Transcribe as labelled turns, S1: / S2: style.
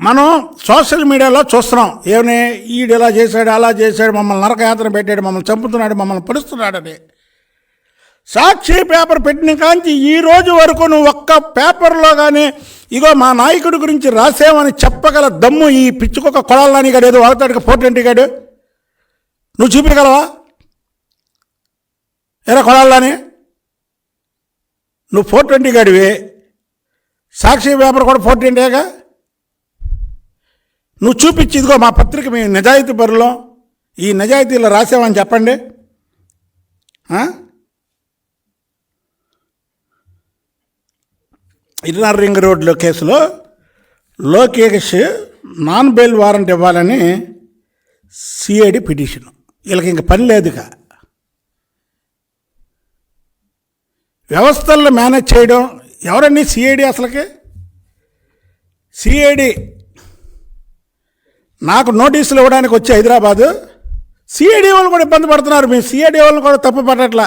S1: మనం సోషల్ మీడియాలో చూస్తున్నాం. ఏమని? ఈడు ఇలా చేశాడు అలా చేశాడు మమ్మల్ని నరకయాత్ర పెట్టాడు మమ్మల్ని చంపుతున్నాడు మమ్మల్ని పరుస్తున్నాడని సాక్షి పేపర్ పెట్టిన కాంచి ఈ రోజు వరకు నువ్వు ఒక్క పేపర్లో కానీ ఇగో మా నాయకుడి గురించి రాసామని చెప్పగల దమ్ము ఈ పిచ్చుకొక కొడాలని గాడు ఏదో వాడతాడు ఫోర్ గాడు. నువ్వు చూపించగలవా? ఎరా కొడాలని? నువ్వు ఫోర్ ట్వంటీ గడివి. సాక్షి పేపర్ కూడా ఫోర్ ట్వంటీగా నువ్వు చూపించి ఇదిగో మా పత్రిక మీ నిజాయితీ పరులో ఈ నిజాయితీలో రాసామని చెప్పండి. ఇన్నర్ రింగ్ రోడ్లో కేసులో లోకేష్ నాన్ బెయిల్ వారెంట్ ఇవ్వాలని సిఐడి పిటిషన్. వీళ్ళకి ఇంక పని లేదుగా. వ్యవస్థలను మేనేజ్ చేయడం ఎవరండి సిఐడి అసలుకి? సిఐడి నాకు నోటీసులు ఇవ్వడానికి వచ్చి హైదరాబాదు సిఐడి వాళ్ళు కూడా ఇబ్బంది పడుతున్నారు. మీ సిఐడి వాళ్ళని కూడా తప్పు పడట్లా.